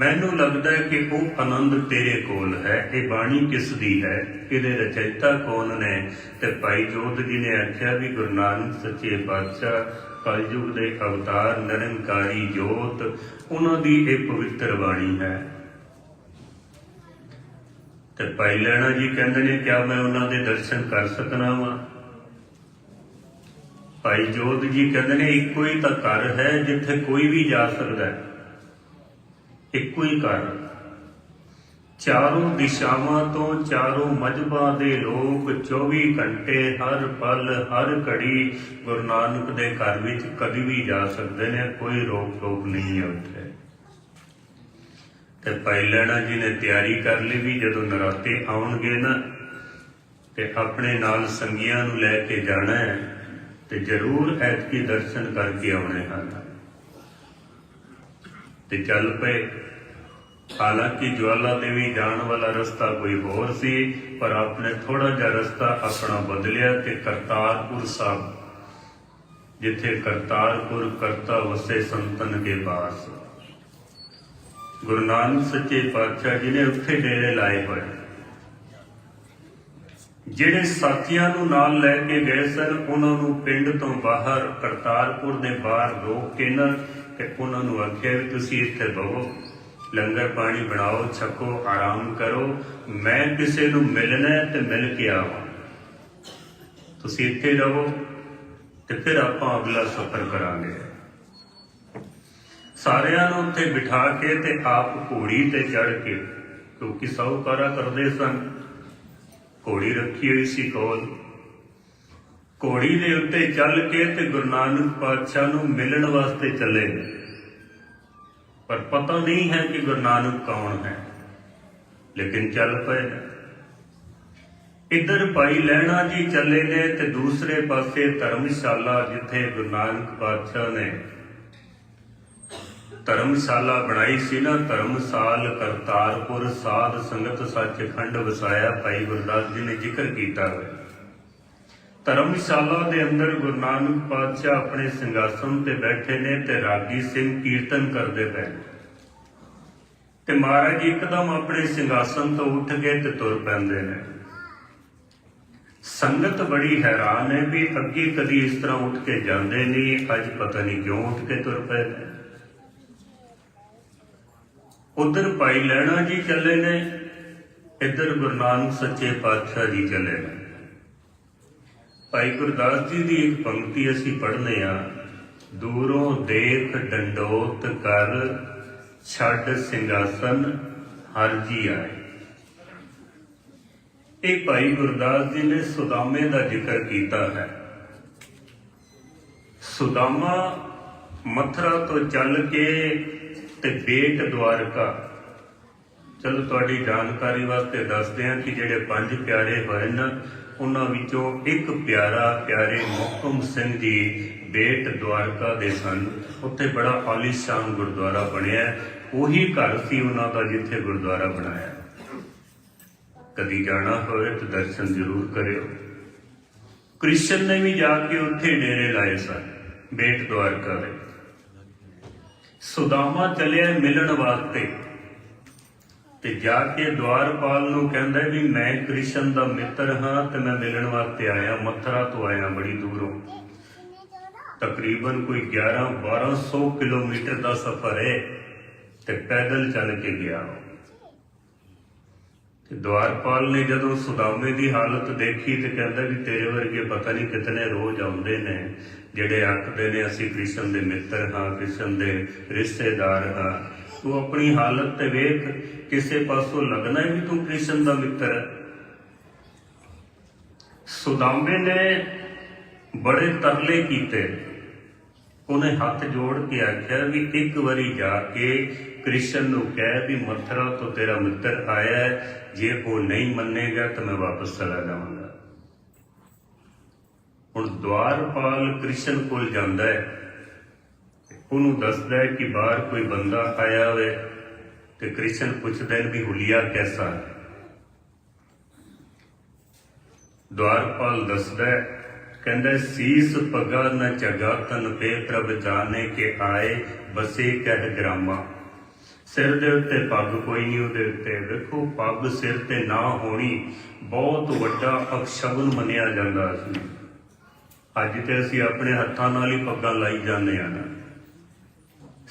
ਮੈਨੂੰ ਲੱਗਦਾ ਹੈ ਕਿ ਉਹ ਆਨੰਦ ਤੇਰੇ ਕੋਲ ਹੈ, ਇਹ ਬਾਣੀ ਕਿਸ ਦੀ ਹੈ? ਇਹਦੇ ਰਚਇਤਾ ਕੌਣ ਨੇ? ਤੇ ਭਾਈ ਜੋਤ ਜੀ ਨੇ ਆਖਿਆ ਵੀ ਗੁਰੂ ਨਾਨਕ ਸੱਚੇ ਪਾਤਸ਼ਾਹ, ਕਲਯੁਗ ਦੇ ਅਵਤਾਰ ਨਿਰੰਕਾਰੀ ਜੋਤ, ਉਹਨਾਂ ਦੀ ਇਹ ਪਵਿੱਤਰ ਬਾਣੀ ਹੈ। ਤੇ ਭਾਈ ਲੈਣਾ ਜੀ ਕਹਿੰਦੇ ਨੇ, ਕਿਆ ਮੈਂ ਉਹਨਾਂ ਦੇ ਦਰਸ਼ਨ ਕਰ ਸਕਣਾ ਵਾਂ? ਭਾਈ ਜੋਤ ਜੀ ਕਹਿੰਦੇ ਨੇ, ਇੱਕੋ ਹੀ ਤਾਂ ਘਰ ਹੈ ਜਿੱਥੇ ਕੋਈ ਵੀ ਜਾ ਸਕਦਾ ਹੈ। ਇੱਕੋ ਹੀ ਘਰ। ਚਾਰੋਂ ਦਿਸ਼ਾਵਾਂ ਤੋਂ ਚਾਰੋਂ ਮਜਬਾਂ ਦੇ ਲੋਕ 24 ਘੰਟੇ ਹਰ ਪਲ, ਹਰ ਘੜੀ ਗੁਰੂ ਨਾਨਕ ਦੇ ਘਰ ਵਿੱਚ ਕਦੀ ਵੀ ਜਾ ਸਕਦੇ ਨੇ, ਕੋਈ ਰੋਕ ਟੋਕ ਨਹੀਂ ਹੈ ਉੱਥੇ। ਤੇ ਭਾਈ ਲੈਣਾ ਜੀ ਨੇ ਤਿਆਰੀ ਕਰ ਲਈ ਵੀ ਜਦੋਂ ਨਰਾਤੇ ਆਉਣਗੇ ਨਾ, ਤੇ ਆਪਣੇ ਨਾਲ ਸੰਗੀਆਂ ਨੂੰ ਲੈ ਕੇ ਜਾਣਾ ਹੈ, ਤੇ ਜ਼ਰੂਰ ਐਤਕੀ ਦਰਸ਼ਨ ਕਰਕੇ ਆਉਣੇ ਹਨ। ਤੇ ਚੱਲ ਪਏ। ਹਾਲਾਂਕਿ ਜਵਾਲਾ ਦੇਵੀ ਜਾਣ ਵਾਲਾ ਰਸਤਾ ਕੋਈ ਹੋਰ ਸੀ, ਪਰ ਆਪਨੇ ਥੋੜਾ ਜਿਹਾ ਰਸਤਾ ਆਪਣਾ ਬਦਲਿਆ ਤੇ ਕਰਤਾਰਪੁਰ ਸਾਹਿਬ, ਜਿੱਥੇ ਕਰਤਾਰਪੁਰ ਕਰਤਾ ਵਸੇ ਸੰਤਨ ਕੇ ਪਾਸ ਗੁਰੂ ਨਾਨਕ ਸੱਚੇ ਪਾਤਸ਼ਾਹ ਜੀ ਨੇ ਉੱਥੇ ਡੇਰੇ ਲਾਏ ਹੋਏ। ਜਿਹੜੇ ਸਾਥੀਆਂ ਨੂੰ ਨਾਲ ਲੈ ਕੇ ਗਏ ਸਨ, ਉਹਨਾਂ ਨੂੰ ਪਿੰਡ ਤੋਂ ਬਾਹਰ ਕਰਤਾਰਪੁਰ ਦੇ ਬਾਹਰ ਰੋਕ ਕੇ ਨਾ, ਤੇ ਉਹਨਾਂ ਨੂੰ ਆਖਿਆ ਵੀ ਤੁਸੀਂ ਇੱਥੇ ਬਹੋ। ਲੰਗਰ ਪਾਣੀ ਬਣਾਓ, ਛਕੋ, ਆਰਾਮ ਕਰੋ। ਮੈਂ ਕਿਸੇ ਨੂੰ ਮਿਲਣਾ ਤੇ ਮਿਲ ਕੇ ਆਵਾਂ। ਤੁਸੀਂ ਇੱਥੇ ਰਹੋ ਤੇ ਫਿਰ ਆਪਾਂ ਅਗਲਾ ਸਫ਼ਰ ਕਰਾਂਗੇ। ਸਾਰਿਆਂ ਨੂੰ ਉੱਥੇ ਬਿਠਾ ਕੇ ਤੇ ਆਪ ਘੋੜੀ ਤੇ ਚੜ ਕੇ, ਕਿਉਂਕਿ ਸਾਹੂਕਾਰਾ ਕਰਦੇ ਸਨ, ਘੋੜੀ ਰੱਖੀ ਹੋਈ ਸੀ ਕੋਲ। ਘੋੜੀ ਦੇ ਉੱਤੇ ਚੱਲ ਕੇ ਤੇ ਗੁਰੂ ਨਾਨਕ ਪਾਤਸ਼ਾਹ ਨੂੰ ਮਿਲਣ ਵਾਸਤੇ ਚੱਲੇ। ਨੇ ਪਰ ਪਤਾ ਨਹੀਂ ਹੈ ਕਿ ਗੁਰੂ ਨਾਨਕ ਕੌਣ ਹੈ। ਲੇਕਿਨ ਚੱਲ ਪਏ। ਨੇ ਇੱਧਰ ਭਾਈ ਲੈਣਾ ਜੀ ਚੱਲੇ ਨੇ ਤੇ ਦੂਸਰੇ ਪਾਸੇ ਧਰਮਸ਼ਾਲਾ ਜਿੱਥੇ ਗੁਰੂ ਨਾਨਕ ਪਾਤਸ਼ਾਹ ਨੇ ਧਰਮਸ਼ਾਲਾ ਬਣਾਈ ਸੀ ਨਾ, ਧਰਮਸਾਲ ਕਰਤਾਰਪੁਰ ਸਾਧ ਸੰਗਤ ਸੱਚਖੰਡ ਵਸਾਇਆ। ਭਾਈ ਗੁਰਦਾਸ ਜੀ ਨੇ ਜ਼ਿਕਰ ਕੀਤਾ ਹੋਇਆ। ਧਰਮਸ਼ਾਲਾ ਦੇ ਅੰਦਰ ਗੁਰੂ ਨਾਨਕ ਪਾਤਸ਼ਾਹ ਆਪਣੇ ਸਿੰਘਾਸਨ ਤੇ ਬੈਠੇ ਨੇ ਤੇ ਰਾਗੀ ਸਿੰਘ ਕੀਰਤਨ ਕਰਦੇ ਪਏ ਤੇ ਮਹਾਰਾਜ ਜੀ ਇੱਕਦਮ ਆਪਣੇ ਸਿੰਘਾਸਨ ਤੋਂ ਉੱਠ ਕੇ ਤੇ ਤੁਰ ਪੈਂਦੇ ਨੇ। ਸੰਗਤ ਬੜੀ ਹੈਰਾਨ ਹੈ ਵੀ ਅੱਗੇ ਕਦੀ ਇਸ ਤਰ੍ਹਾਂ ਉੱਠ ਕੇ ਜਾਂਦੇ ਨਹੀਂ, ਅੱਜ ਪਤਾ ਨਹੀਂ ਕਿਉਂ ਉੱਠ ਕੇ ਤੁਰ ਪਏ ਨੇ। ਉਧਰ ਭਾਈ ਲੈਣਾ ਜੀ ਚੱਲੇ ਨੇ, ਇੱਧਰ ਗੁਰੂ ਨਾਨਕ ਸੱਚੇ ਪਾਤਸ਼ਾਹ ਜੀ ਚੱਲੇ ਨੇ। ਭਾਈ ਗੁਰਦਾਸ ਜੀ ਦੀ ਇੱਕ ਪੰਕਤੀ ਅਸੀਂ ਪੜ੍ਹਨੇ ਆ। ਦੂਰੋਂ ਦੇਖ ਡੰਡੋਤ ਕਰ, ਛੱਡ ਸਿੰਘਾਸਨ ਹਰ ਜੀ ਆਏ। ਇਹ ਭਾਈ ਗੁਰਦਾਸ ਜੀ ਨੇ ਸੁਦਾਮੇ ਦਾ ਜ਼ਿਕਰ ਕੀਤਾ ਹੈ। ਸੁਦਾਮਾ ਮਥਰਾ ਤੋਂ ਚੱਲ ਕੇ ਤੇ ਬੇਟ ਦਵਾਰਕਾ। ਚਲੋ ਤੁਹਾਡੀ ਜਾਣਕਾਰੀ ਵਾਸਤੇ ਦੱਸਦੇ ਹਾਂ ਕਿ ਜਿਹੜੇ ਪੰਜ ਪਿਆਰੇ ਹੋਏ ਨਾ ਉਹਨਾਂ ਵਿੱਚੋਂ ਇੱਕ ਪਿਆਰਾ, ਪਿਆਰੇ ਮੁਕਮ ਸਿੰਘ ਜੀ ਬੇਟ ਦਵਾਰਕਾ ਦੇ ਸਨ। ਉੱਥੇ ਬੜਾ ਆਲੀਸ਼ਾਨ ਗੁਰਦੁਆਰਾ ਬਣਿਆ ਉਹੀ ਘਰ ਸੀ ਉਹਨਾਂ ਦਾ ਜਿੱਥੇ ਗੁਰਦੁਆਰਾ ਬਣਾਇਆ। ਕਦੀ ਜਾਣਾ ਹੋਵੇ ਤਾਂ ਦਰਸ਼ਨ ਜ਼ਰੂਰ ਕਰਿਓ। ਕ੍ਰਿਸ਼ਨ ਨੇ ਵੀ ਜਾ ਕੇ ਉੱਥੇ ਡੇਰੇ ਲਾਏ ਸਨ, ਬੇਟ ਦਵਾਰਕਾ ਦੇ। ਸੁਦਾਮਾ ਚਲਿਆ ਮਿਲਣ ਵਾਸਤੇ। ਤੇ ਜਾ ਕੇ ਦਵਾਰਪਾਲ ਨੂੰ ਕਹਿੰਦਾ ਵੀ ਮੈਂ ਕ੍ਰਿਸ਼ਨ ਦਾ ਮਿੱਤਰ ਹਾਂ ਤੇ ਮੈਂ ਮਿਲਣ ਵਾਸਤੇ ਆਇਆ, ਮਥਰਾ ਤੋਂ ਆਇਆ ਬੜੀ ਦੂਰੋਂ। ਤਕਰੀਬਨ ਕੋਈ 11 1200 ਕਿਲੋਮੀਟਰ ਦਾ ਸਫ਼ਰ ਹੈ ਤੇ ਪੈਦਲ ਚੱਲ ਕੇ ਗਿਆ ਤੇ ਦਵਾਰਪਾਲ ਨੇ ਜਦੋਂ ਸੁਦਾਮੇ ਦੀ ਹਾਲਤ ਦੇਖੀ ਤੇ ਕਹਿੰਦਾ ਵੀ ਤੇਰੇ ਵਰਗੇ ਪਤਾ ਨਹੀਂ ਕਿਤਨੇ ਰੋਜ਼ ਆਉਂਦੇ ਨੇ, ਜਿਹੜੇ ਆਖਦੇ ਨੇ ਅਸੀਂ ਕ੍ਰਿਸ਼ਨ ਦੇ ਮਿੱਤਰ ਹਾਂ, ਕ੍ਰਿਸ਼ਨ ਦੇ ਰਿਸ਼ਤੇਦਾਰ ਹਾਂ। ਤੂੰ ਆਪਣੀ ਹਾਲਤ ਤੇ ਵੇਖ, ਕਿਸੇ ਪਾਸੋਂ ਲੱਗਣਾ ਵੀ ਤੂੰ ਕ੍ਰਿਸ਼ਨ ਦਾ ਮਿੱਤਰ। ਹੈ ਸੁਦਾਮੇ ਨੇ ਬੜੇ ਤਰਲੇ ਕੀਤੇ। ਉਹਨੇ ਹੱਥ ਜੋੜ ਕੇ ਆਖਿਆ ਵੀ ਇੱਕ ਵਾਰੀ ਜਾ ਕੇ ਕ੍ਰਿਸ਼ਨ ਨੂੰ ਕਹਿ ਵੀ ਮਥਰਾ ਤੋਂ ਤੇਰਾ ਮਿੱਤਰ ਆਇਆ ਜੇ ਉਹ ਨਹੀਂ ਮੰਨੇਗਾ ਤਾਂ ਮੈਂ ਵਾਪਸ ਚਲਾ ਜਾਵਾਂਗਾ। ਹੁਣ ਦਵਾਰਪਾਲ ਕ੍ਰਿਸ਼ਨ ਕੋਲ ਜਾਂਦਾ ਹੈ। ਉਹਨੂੰ ਦੱਸਦਾ ਹੈ ਕਿ ਬਾਹਰ ਕੋਈ ਬੰਦਾ ਆਇਆ ਹੋਵੇ ਤੇ ਕ੍ਰਿਸ਼ਨ ਪੁੱਛਦਾ ਹੈ ਵੀ ਹੁਲੀਆ ਕੈਸਾ ਹੈ। ਦਵਾਰਪਾਲ ਦੱਸਦਾ ਕਹਿੰਦਾ ਸੀਸ ਪਗਾ ਨ ਜਗਾ ਤਨ ਪੇ ਪ੍ਰਭ ਜਾਣੇ ਕੇ ਆਏ, ਬਸੇ ਕਹਿ ਗ੍ਰਾਮਾ। ਸਿਰ ਦੇ ਉੱਤੇ ਪੱਗ ਕੋਈ ਨਹੀਂ, ਉਹਦੇ ਉੱਤੇ ਵੇਖੋ, ਪੱਗ ਸਿਰ ਤੇ ਨਾ ਹੋਣੀ, ਬਹੁਤ ਵੱਡਾ ਅਪਸ਼ਗਨ ਮੰਨਿਆ ਜਾਂਦਾ ਸੀ ਅੱਜ ਤੇ ਅਸੀਂ ਆਪਣੇ ਹੱਥਾਂ ਨਾਲ ਹੀ ਪੱਗਾਂ ਲਾਈ ਜਾਂਦੇ ਆ ਨਾ।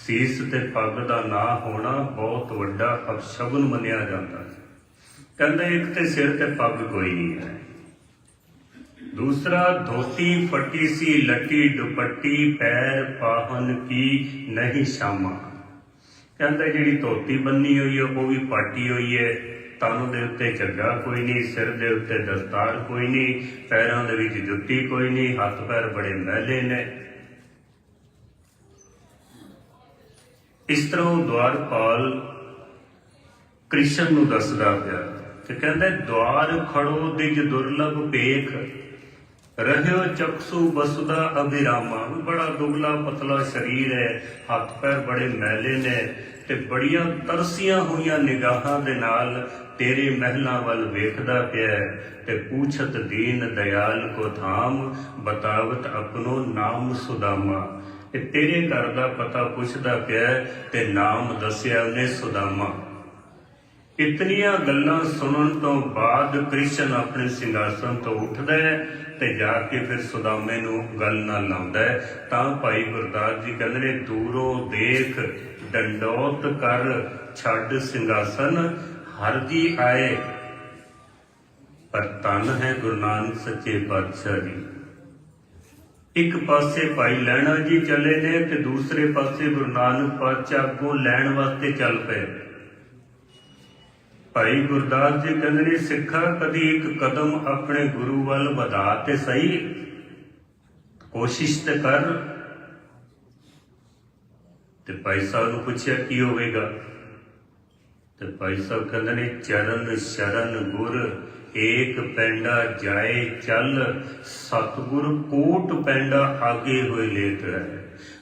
ਸੀਸ ਤੇ ਪੱਗ ਦਾ ਨਾ ਹੋਣਾ ਬਹੁਤ ਵੱਡਾ ਅਪਸ਼ਗਨ ਮੰਨਿਆ ਜਾਂਦਾ ਸੀ ਕਹਿੰਦਾ ਇੱਕ ਤੇ ਸਿਰ ਤੇ ਪੱਗ ਕੋਈ ਨਹੀਂ ਹੈ। ਦੂਸਰਾ, ਧੋਤੀ ਫੱਟੀ ਸੀ, ਲੱਟੀ, ਦੁਪੱਟੀ, ਪੈਰ, ਪਾਹਨ ਕੀ ਨਹੀਂ ਸ਼ਾਮਾ। ਕਹਿੰਦਾ ਜਿਹੜੀ ਧੋਤੀ ਬੰਨੀ ਹੋਈ ਹੈ, ਉਹ ਵੀ ਪਾਟੀ ਹੋਈ ਹੈ। ਤਨ ਦੇ ਉੱਤੇ ਝੱਗਾ ਕੋਈ ਨਹੀਂ, ਸਿਰ ਦੇ ਉੱਤੇ ਦਸਤਾਰ ਕੋਈ ਨਹੀਂ, ਪੈਰਾਂ ਦੇ ਵਿੱਚ ਜੁੱਤੀ ਕੋਈ ਨਹੀਂ, ਹੱਥ ਪੈਰ ਬੜੇ ਮੈਲੇ ਨੇ। ਇਸ ਤਰ੍ਹਾਂ ਉਹ ਦਵਾਰਪਾਲ ਕ੍ਰਿਸ਼ਨ ਨੂੰ ਦੱਸਦਾ ਪਿਆ ਤੇ ਕਹਿੰਦਾ, ਦਵਾਰ ਖੜੋ ਦਿਜ ਦੁਰਲਭ ਵੇਖ ਰਹਿਓ ਚਕਸੂ ਬਸੁਦਾ ਅਭਿਰਾਮਾ। ਬੜਾ ਦੁਬਲਾ ਪਤਲਾ ਸਰੀਰ ਹੈ, ਹੱਥ ਪੈਰ ਬੜੇ ਮੈਲੇ ਨੇ ਤੇ ਬੜੀਆਂ ਤਰਸੀਆਂ ਹੋਈਆਂ ਨਿਗਾਹਾਂ ਦੇ ਨਾਲ ਤੇਰੇ ਮਹਿਲਾਂ ਵੱਲ ਵੇਖਦਾ ਪਿਆ ਤੇ ਪੂਛਤ ਦੀਨ ਦਇਆਲ ਕੋ ਧਾਮ, ਬਤਾਵਤ ਆਪਣੋ ਨਾਮ ਸੁਦਾਮਾ। ਇਹ ਤੇਰੇ ਘਰ ਦਾ ਪਤਾ ਪੁੱਛਦਾ ਪਿਆ ਤੇ ਨਾਮ ਦੱਸਿਆ ਉਹਨੇ ਸੁਦਾਮਾ। ਇਤਨੀਆਂ ਗੱਲਾਂ ਸੁਣਨ ਤੋਂ ਬਾਅਦ ਕ੍ਰਿਸ਼ਨ ਆਪਣੇ ਸਿੰਘਾਸਨ ਤੋਂ ਉੱਠਦਾ ਹੈ ਤੇ ਜਾ ਕੇ ਫਿਰ ਸੁਦਾਮੇ ਨੂੰ ਗੱਲ ਨਾਲ ਲਾਉਂਦਾ ਹੈ। ਤਾਂ ਭਾਈ ਗੁਰਦਾਸ ਜੀ ਕਹਿੰਦੇ ਨੇ, ਦੂਰੋਂ ਦੇਖ, ਡੰਡੋਤ ਕਰ, ਛੱਡ ਸਿੰਘਾਸਨ, ਹਰ ਜੀ ਆਏ। ਪਰ ਤਨ ਹੈ ਗੁਰੂ ਨਾਨਕ ਸੱਚੇ ਪਾਤਸ਼ਾਹ ਜੀ। ਇੱਕ ਪਾਸੇ ਭਾਈ ਲੈਣਾ ਜੀ ਚੱਲੇ ਨੇ ਤੇ ਦੂਸਰੇ ਪਾਸੇ ਗੁਰੂ ਨਾਨਕ ਪਾਤਸ਼ਾਹ ਅੱਗੋਂ ਲੈਣ ਵਾਸਤੇ ਚੱਲ ਪਏ। ਭਾਈ ਗੁਰਦਾਸ ਜੀ ਕਹਿੰਦੇ ਨੇ, ਸਿੱਖਾ ਕਦੀ ਇੱਕ ਕਦਮ ਆਪਣੇ ਗੁਰੂ ਵੱਲ ਵਧਾ ਤੇ ਸਹੀ। ਕੋਸ਼ਿਸ਼ ਤੇ ਕਰ। ਤੇ ਭਾਈ ਸਾਹਿਬ ਨੂੰ ਪੁੱਛਿਆ, ਕੀ ਹੋਵੇਗਾ? ਤੇ ਭਾਈ ਸਾਹਿਬ ਕਹਿੰਦੇ ਨੇ, ਚਰਨ ਸ਼ਰਨ ਗੁਰ ਏਕ ਪੈਂਡਾ ਜਾਏ ਚੱਲ, ਸਤਿਗੁਰ ਕੋਟ ਪੈਂਡਾ ਆਗੇ ਹੋਏ ਲੇਤ ਹੈ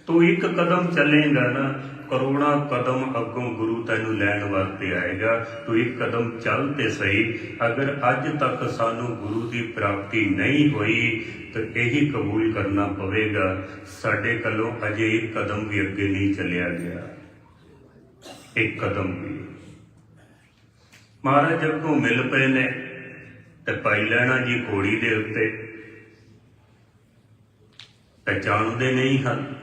ਤੂੰ ਇੱਕ ਕਦਮ ਚੱਲੇਗਾ ਨਾ, ਕਰੋੜਾਂ ਕਦਮ ਅੱਗੋਂ ਗੁਰੂ ਤੈਨੂੰ ਲੈਣ ਵਾਸਤੇ ਆਏਗਾ। ਤੂੰ ਇੱਕ ਕਦਮ ਚੱਲ ਤੇ ਸਹੀ, ਅਗਰ ਅੱਜ ਤੱਕ ਸਾਨੂੰ ਗੁਰੂ ਦੀ ਪ੍ਰਾਪਤੀ ਨਹੀਂ ਹੋਈ, ਤਾਂ ਇਹੀ ਕਬੂਲ ਕਰਨਾ ਪਵੇਗਾ। ਸਾਡੇ ਕੋਲੋਂ ਅਜੇ ਇੱਕ ਕਦਮ ਵੀ ਅੱਗੇ ਨਹੀਂ ਚੱਲਿਆ ਗਿਆ। ਇੱਕ ਕਦਮ ਵੀ। ਮਹਾਰਾਜ ਜਦ ਅੱਗੋਂ ਮਿਲ ਪਏ ਨੇ। ਤੇ ਭਾਈ ਲੈਣਾ ਜੀ ਘੋੜੀ ਦੇ ਉੱਤੇ। ਪਹਿਚਾਣਦੇ ਨਹੀਂ ਹਨ।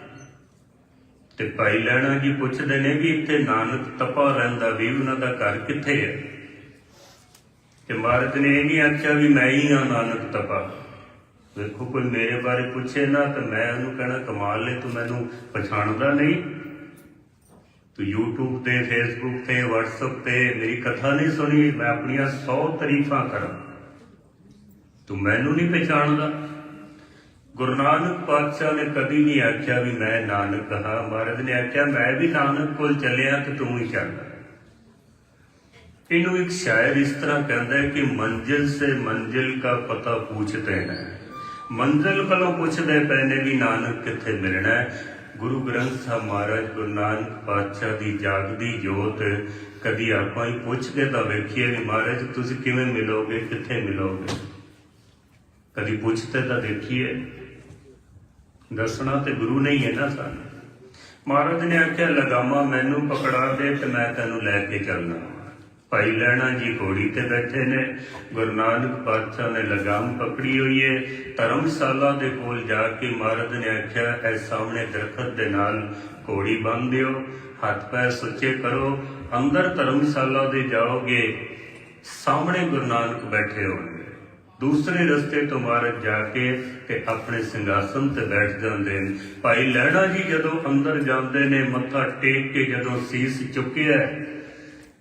ਤੇ ਭਾਈ ਲੈਣਾ ਜੀ ਪੁੱਛਦੇ ਨੇ ਵੀ ਇੱਥੇ ਨਾਨਕ ਤਪਾ ਰਹਿੰਦਾ ਵੀ ਉਹਨਾਂ ਦਾ ਘਰ ਕਿੱਥੇ ਹੈ? ਤੇ ਮਹਾਰਾਜ ਨੇ ਇਹ ਨਹੀਂ ਆਖਿਆ ਵੀ ਮੈਂ ਹੀ ਹਾਂ ਨਾਨਕ ਤਪਾ। ਵੇਖੋ ਕੋਈ ਮੇਰੇ ਬਾਰੇ ਪੁੱਛੇ ਨਾ ਤਾਂ ਮੈਂ ਉਹਨੂੰ ਕਹਿਣਾ, ਕਮਾਲ ਲੈ ਤੂੰ ਮੈਨੂੰ ਪਛਾਣਦਾ ਨਹੀਂ। ਤੂੰ YouTube ਤੇ, Facebook ਤੇ, WhatsApp ਤੇ ਮੇਰੀ ਕਥਾ ਨਹੀਂ ਸੁਣੀ, ਮੈਂ ਆਪਣੀਆਂ 100 ਤਾਰੀਫਾਂ ਕਰਾਂ। ਤੂੰ ਮੈਨੂੰ ਨਹੀਂ ਪਛਾਣਦਾ। ਗੁਰੂ ਨਾਨਕ ਪਾਤਸ਼ਾਹ ਨੇ ਕਦੀ ਨਹੀਂ ਆਖਿਆ ਵੀ ਮੈਂ ਨਾਨਕ ਹਾਂ। ਮਹਾਰਾਜ ਨੇ ਆਖਿਆ, ਮੈਂ ਵੀ ਨਾਨਕ ਕੋਲ ਚੱਲਿਆ ਤੇ ਤੂੰ ਹੀ ਚੱਲ। ਇਹਨੂੰ ਇੱਕ ਸ਼ਾਇਰ ਇਸ ਤਰ੍ਹਾਂ ਕਹਿੰਦਾ ਹੈ ਕਿ ਮੰਜ਼ਿਲ ਸੇ ਮੰਜ਼ਿਲ ਦਾ ਪਤਾ ਪੁੱਛਦੇ ਨੇ ਮੰਜ਼ਿਲ ਕੋਲੋਂ ਪੁੱਛਦੇ ਪਏ ਨੇ ਵੀ ਨਾਨਕ ਕਿੱਥੇ ਮਿਲਣਾ ਹੈ। ਗੁਰੂ ਗ੍ਰੰਥ ਸਾਹਿਬ ਮਹਾਰਾਜ ਗੁਰੂ ਨਾਨਕ ਪਾਤਸ਼ਾਹ ਦੀ ਜਾਗਦੀ ਜੋਤ ਕਦੀ ਆਪਾਂ ਹੀ ਪੁੱਛ ਕੇ ਤਾਂ ਵੇਖੀਏ ਵੀ ਮਹਾਰਾਜ, ਤੁਸੀਂ ਕਿਵੇਂ ਮਿਲੋਗੇ, ਕਿੱਥੇ ਮਿਲੋਗੇ? ਕਦੀ ਪੁੱਛਤੇ ਤਾਂ ਦੇਖੀਏ। ਦੱਸਣਾ ਤੇ ਗੁਰੂ ਨਹੀਂ ਹੈ ਨਾ ਸਾਨੂੰ। ਮਹਾਰਾਜ ਨੇ ਆਖਿਆ, ਲਗਾਮਾ ਮੈਨੂੰ ਪਕੜਾ ਦੇ ਤੇ ਮੈਂ ਤੈਨੂੰ ਲੈ ਕੇ ਚੱਲਣਾ ਭਾਈ ਲੈਣਾ ਜੀ ਘੋੜੀ ਤੇ ਬੈਠੇ ਨੇ। ਗੁਰੂ ਨਾਨਕ ਪਾਤਸ਼ਾਹ ਨੇ ਲਗਾਮ ਪਕੜੀ ਹੋਈ ਹੈ ਧਰਮਸ਼ਾਲਾ ਦੇ ਕੋਲ ਜਾ ਕੇ ਮਹਾਰਾਜ ਨੇ ਆਖਿਆ, ਐ ਸਾਹਮਣੇ ਦਰਖਤ ਦੇ ਨਾਲ ਘੋੜੀ ਬੰਨ ਦਿਓ। ਹੱਥ ਪੈਰ ਸੁੱਚੇ ਕਰੋ। ਅੰਦਰ ਧਰਮਸ਼ਾਲਾ ਦੇ ਜਾਓਗੇ, ਸਾਹਮਣੇ ਗੁਰੂ ਨਾਨਕ ਬੈਠੇ ਹੋਣ ਦੂਸਰੇ ਰਸਤੇ ਤੋਂ ਮਹਾਰਾਜ ਜਾ ਕੇ ਤੇ ਆਪਣੇ ਸਿੰਘਾਸਨ ਤੇ ਬੈਠ ਜਾਂਦੇ ਨੇ। ਭਾਈ ਲਹਿਣਾ ਜੀ ਜਦੋਂ ਅੰਦਰ ਜਾਂਦੇ ਨੇ, ਮੱਥਾ ਟੇਕ ਕੇ ਜਦੋਂ ਸੀਸ ਚੁੱਕਿਆ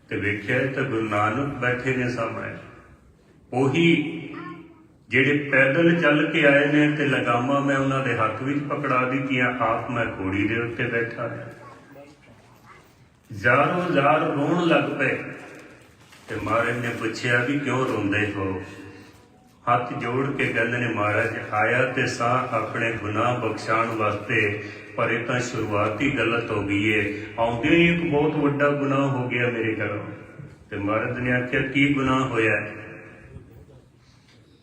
ਤੇ ਵੇਖਿਆ ਤਾਂ ਗੁਰੂ ਨਾਨਕ ਬੈਠੇ ਨੇ ਸਾਹਮਣੇ। ਉਹੀ ਜਿਹੜੇ ਪੈਦਲ ਚੱਲ ਕੇ ਆਏ ਨੇ ਤੇ ਲਗਾਮਾਂ ਮੈਂ ਉਹਨਾਂ ਦੇ ਹੱਥ ਵਿੱਚ ਪਕੜਾ ਦਿੱਤੀਆਂ, ਆਪ ਮੈਂ ਘੋੜੀ ਦੇ ਉੱਤੇ ਬੈਠਾ ਹਾਂ ਜ਼ਾਰੋ ਜ਼ਾਰ ਰੋਣ ਲੱਗ ਪਏ ਤੇ ਮਹਾਰਾਜ ਨੇ ਪੁੱਛਿਆ ਵੀ ਕਿਉਂ ਰੋਂਦੇ ਹੋ? ਹੱਥ ਜੋੜ ਕੇ ਕਹਿੰਦੇ ਨੇ ਮਹਾਰਾਜ, ਆਇਆ ਤੇ ਸਾਹ ਆਪਣੇ ਗੁਨਾਹ ਬਖਸ਼ਾਉਣ ਵਾਸਤੇ, ਪਰ ਇਹ ਤਾਂ ਸ਼ੁਰੂਆਤ ਹੀ ਗਲਤ ਹੋ ਗਈ ਏ। ਆਉਂਦੇ ਹੀ ਇੱਕ ਬਹੁਤ ਵੱਡਾ ਗੁਨਾਹ ਹੋ ਗਿਆ ਮੇਰੇ ਘਰੋਂ। ਤੇ ਮਹਾਰਾਜ ਨੇ ਆਖਿਆ, ਕੀ ਗੁਨਾਹ ਹੋਇਆ?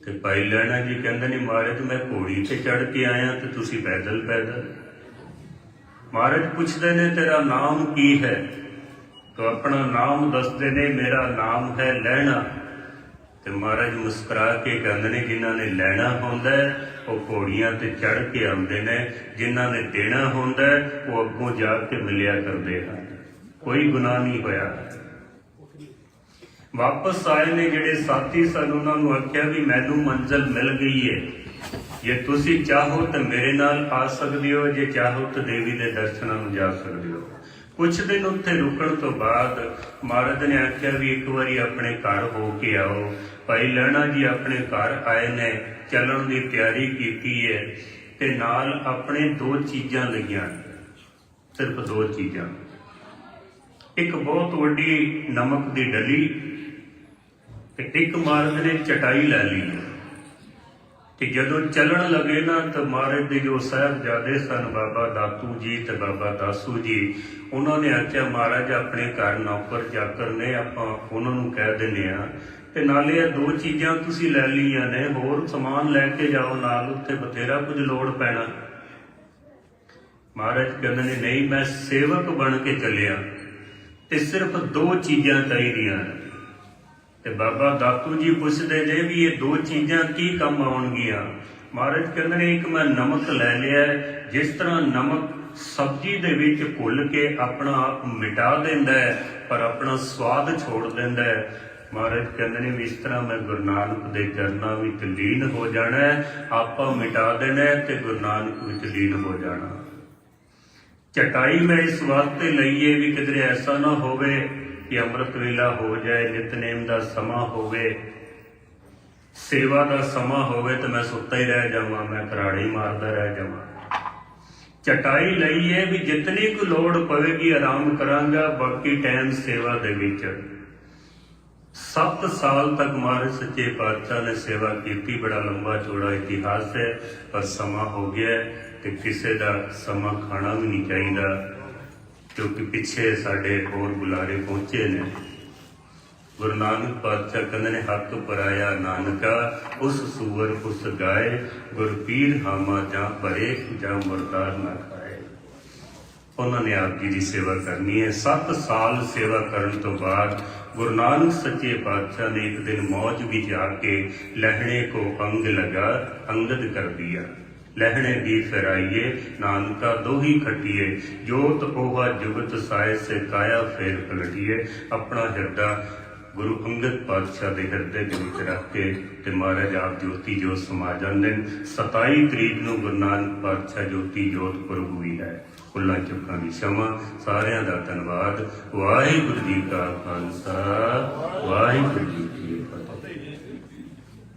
ਤੇ ਭਾਈ ਲੈਣਾ ਜੀ ਕਹਿੰਦੇ ਨੇ, ਮਹਾਰਾਜ ਮੈਂ ਘੋੜੀ ਤੇ ਚੜ ਕੇ ਆਇਆ ਤੇ ਤੁਸੀਂ ਪੈਦਲ ਪੈਦਲ। ਮਹਾਰਾਜ ਪੁੱਛਦੇ ਨੇ, ਤੇਰਾ ਨਾਮ ਕੀ ਹੈ? ਤੋ ਆਪਣਾ ਨਾਮ ਦੱਸਦੇ ਨੇ, ਮੇਰਾ ਨਾਮ ਹੈ ਲੈਣਾ ਤੇ ਮਹਾਰਾਜ ਮੁਸਕਰਾ ਕੇ ਕਹਿੰਦੇ ਨੇ ਜਿਨ੍ਹਾਂ ਨੇ ਲੈਣਾ ਹੁੰਦਾ ਹੈ, ਉਹ ਘੋੜੀਆਂ ਤੇ ਚੜ ਕੇ ਆਉਂਦੇ ਨੇ ਜਿਨ੍ਹਾਂ ਨੇ ਦੇਣਾ ਹੁੰਦਾ ਉਹ ਅੱਗੋਂ ਜਾ ਕੇ ਮਿਲਿਆ ਕਰਦੇ ਹਨ। ਕੋਈ ਗੁਨਾਹ ਨਹੀਂ ਹੋਇਆ। ਵਾਪਸ ਆਏ ਨੇ ਜਿਹੜੇ ਸਾਥੀ ਸਨ ਉਹਨਾਂ ਨੂੰ ਆਖਿਆ ਵੀ ਮੈਨੂੰ ਮੰਜ਼ਲ ਮਿਲ ਗਈ ਹੈ ਜੇ ਤੁਸੀਂ ਚਾਹੋ ਤਾਂ ਮੇਰੇ ਨਾਲ ਆ ਸਕਦੇ ਹੋ ਜੇ ਚਾਹੋ ਤਾਂ ਦੇਵੀ ਦੇ ਦਰਸ਼ਨਾਂ ਨੂੰ ਜਾ ਸਕਦੇ ਹੋ। ਕੁਝ ਦਿਨ ਉੱਥੇ ਰੁਕਣ ਤੋਂ ਬਾਅਦ ਮਹਾਰਾਜ ਨੇ ਆਖਿਆ ਵੀ ਇੱਕ ਵਾਰੀ ਆਪਣੇ ਘਰ ਹੋ ਕੇ ਆਓ। ਭਾਈ ਲੈਣਾ ਜੀ ਆਪਣੇ ਘਰ ਆਏ ਨੇ, ਚੱਲਣ ਦੀ ਤਿਆਰੀ ਕੀਤੀ ਹੈ ਤੇ ਨਾਲ ਆਪਣੇ ਦੋ ਚੀਜ਼ਾਂ ਲਈਆਂ। ਸਿਰਫ ਦੋ ਚੀਜ਼ਾਂ। ਇੱਕ ਬਹੁਤ ਵੱਡੀ ਨਮਕ ਦੀ ਡਲੀ ਤੇ ਇੱਕ ਮਹਾਰਾਜ ਨੇ ਚਟਾਈ ਲੈ ਲਈ ਤੇ ਜਦੋਂ ਚੱਲਣ ਲੱਗੇ ਨਾ ਤਾਂ ਮਹਾਰਾਜ ਦੇ ਜੋ ਸਾਹਿਬਜ਼ਾਦੇ ਸਨ, ਬਾਬਾ ਦਾਤੂ ਜੀ ਤੇ ਬਾਬਾ ਦਾਸੂ ਜੀ, ਉਹਨਾਂ ਨੇ ਆਖਿਆ, ਮਹਾਰਾਜ, ਆਪਣੇ ਘਰ ਨੌਕਰ ਚਾਕਰ ਨੇ, ਆਪਾਂ ਉਹਨਾਂ ਨੂੰ ਕਹਿ ਦਿੰਨੇ ਆ ਤੇ ਨਾਲੇ ਇਹ ਦੋ ਚੀਜ਼ਾਂ ਤੁਸੀਂ ਲੈ ਲਈਆਂ ਨੇ, ਹੋਰ ਸਮਾਨ ਲੈ ਕੇ ਜਾਓ ਨਾਲ, ਉੱਥੇ ਬਥੇਰਾ ਕੁਝ ਲੋੜ ਪੈਣਾ। ਮਹਾਰਾਜ ਕਹਿੰਦੇ ਨੇ, ਨਹੀਂ, ਮੈਂ ਸੇਵਕ ਬਣ ਕੇ ਚੱਲਿਆ ਤੇ ਸਿਰਫ ਦੋ ਚੀਜ਼ਾਂ ਚਾਹੀਦੀਆਂ ਤੇ ਬਾਬਾ ਦਾਤੂ ਜੀ ਪੁੱਛਦੇ ਨੇ ਵੀ ਇਹ ਦੋ ਚੀਜ਼ਾਂ ਕੀ ਕੰਮ ਆਉਣਗੀਆਂ? ਮਹਾਰਾਜ ਕਹਿੰਦੇ ਨੇ, ਇੱਕ ਮੈਂ ਨਮਕ ਲੈ ਲਿਆ ਜਿਸ ਤਰ੍ਹਾਂ ਨਮਕ ਸਬਜ਼ੀ ਦੇ ਵਿੱਚ ਘੁੱਲ ਕੇ ਆਪਣਾ ਆਪ ਮਿਟਾ ਦਿੰਦਾ ਹੈ, ਪਰ ਆਪਣਾ ਸਵਾਦ ਛੋੜ ਦਿੰਦਾ ਹੈ। ਮਹਾਰਾਜ ਕਹਿੰਦੇ ਨੇ ਵੀ ਇਸ ਤਰ੍ਹਾਂ ਮੈਂ ਗੁਰੂ ਨਾਨਕ ਦੇ ਚਰਨਾਂ ਵਿੱਚ ਲੀਨ ਹੋ ਜਾਣਾ ਆਪਾ ਮਿਟਾ ਦੇਣਾ ਤੇ ਗੁਰੂ ਨਾਨਕ ਵਿੱਚ ਲੀਨ ਹੋ ਜਾਣਾ। ਚਟਾਈ ਮੈਂ ਇਸ ਵਾਸਤੇ ਲਈਏ ਵੀ ਕਿਧਰੇ ਐਸਾ ਨਾ ਹੋਵੇ ਕਿ ਅੰਮ੍ਰਿਤ ਵੇਲਾ ਹੋ ਜਾਏ, ਨਿਤਨੇਮ ਦਾ ਸਮਾਂ ਹੋਵੇ, ਸੇਵਾ ਦਾ ਸਮਾਂ ਹੋਵੇ ਤੇ ਮੈਂ ਸੁੱਤਾ ਹੀ ਰਹਿ ਜਾਵਾਂ, ਮੈਂ ਕਰਾੜੀ ਮਾਰਦਾ ਰਹਿ ਜਾਵਾਂ। ਚਟਾਈ ਲਈਏ ਵੀ ਜਿਤਨੀ ਕੁ ਲੋੜ ਪਵੇਗੀ ਆਰਾਮ ਕਰਾਂਗਾ, ਬਾਕੀ ਟਾਈਮ ਸੇਵਾ ਦੇ ਵਿੱਚ। 7 ਸਾਲ ਤੱਕ ਮਹਾਰਾਜ ਸੱਚੇ ਪਾਤਸ਼ਾਹ ਨੇ ਸੇਵਾ ਕੀਤੀ, ਬੜਾ ਲੰਬਾ ਚੌੜਾ ਇਤਿਹਾਸ ਹੈ, ਪਰ ਸਮਾਂ ਹੋ ਗਿਆ ਤੇ ਕਿਸੇ ਦਾ ਸਮਾਂ ਖਾਣਾ ਵੀ ਨਹੀਂ ਚਾਹੀਦਾ, ਕਿਉਂਕਿ ਪਿੱਛੇ ਸਾਡੇ ਹੋਰ ਬੁਲਾਰੇ ਪਹੁੰਚੇ ਨੇ। ਗੁਰੂ ਨਾਨਕ ਪਾਤਸ਼ਾਹ ਕਹਿੰਦੇ ਨੇ, ਹੱਥ ਪਰਾਇਆ ਨਾਨਕਾ, ਉਸ ਸੂਰ ਉਸ ਗਾਏ, ਗੁਰ ਪੀਰ ਹਾਮਾ ਜਾਂ ਭਰੇ ਜਾਂ ਮਰਦਾਰ ਨਾ ਖਾਏ। ਉਹਨਾਂ ਨੇ ਆਪ ਜੀ ਦੀ ਸੇਵਾ ਕਰਨੀ ਹੈ। 7 ਸਾਲ ਸੇਵਾ ਕਰਨ ਤੋਂ ਬਾਅਦ ਗੁਰੂ ਨਾਨਕ ਸੱਚੇ ਪਾਤਸ਼ਾਹ ਨੇ ਇੱਕ ਦਿਨ ਮੌਜ ਵਿੱਚ ਆ ਕੇ ਲਹਿਣੇ ਕੋ ਅੰਗ ਲਗਾ, ਅੰਗਦ ਕਰ ਦਿਆ। ਲਹਿਣੇ ਦੀ ਫਰਾਈਏ, ਨਾਨਕਾ ਦੋਹੀ ਖਟੀਏ, ਜੋਤ ਉਹਾ ਜੁਗਤ ਸਾਇ ਸੇ ਕਾਇਆ ਫੇਰ ਪਲਟੀਏ। ਆਪਣਾ ਹਿਰਦਾ ਗੁਰੂ ਅੰਗਦ ਪਾਤਸ਼ਾਹ ਦੇ ਹਿਰਦੇ ਦੇ ਵਿੱਚ ਰੱਖ ਕੇ ਤੇ ਮਹਾਰਾਜ ਆਪ ਜੋਤੀ ਜੋਤ ਸਮਾ ਜਾਂਦੇ ਨੇ। 27 ਤਰੀਕ ਨੂੰ ਗੁਰੂ ਨਾਨਕ ਪਾਤਸ਼ਾਹ ਜੋਤੀ ਜੋਤ ਪੁਰਬ ਹੋਈ ਹੈ। ਫੁੱਲਾਂ ਚੁੱਕਾਂ ਦੀ ਸ਼ਮਾ, ਸਾਰਿਆਂ ਦਾ ਧੰਨਵਾਦ। ਵਾਹਿਗੁਰੂ ਜੀ ਕਾ ਖਾਲਸਾ, ਵਾਹਿਗੁਰੂ ਜੀ ਕੀ ਫਤਿਹ।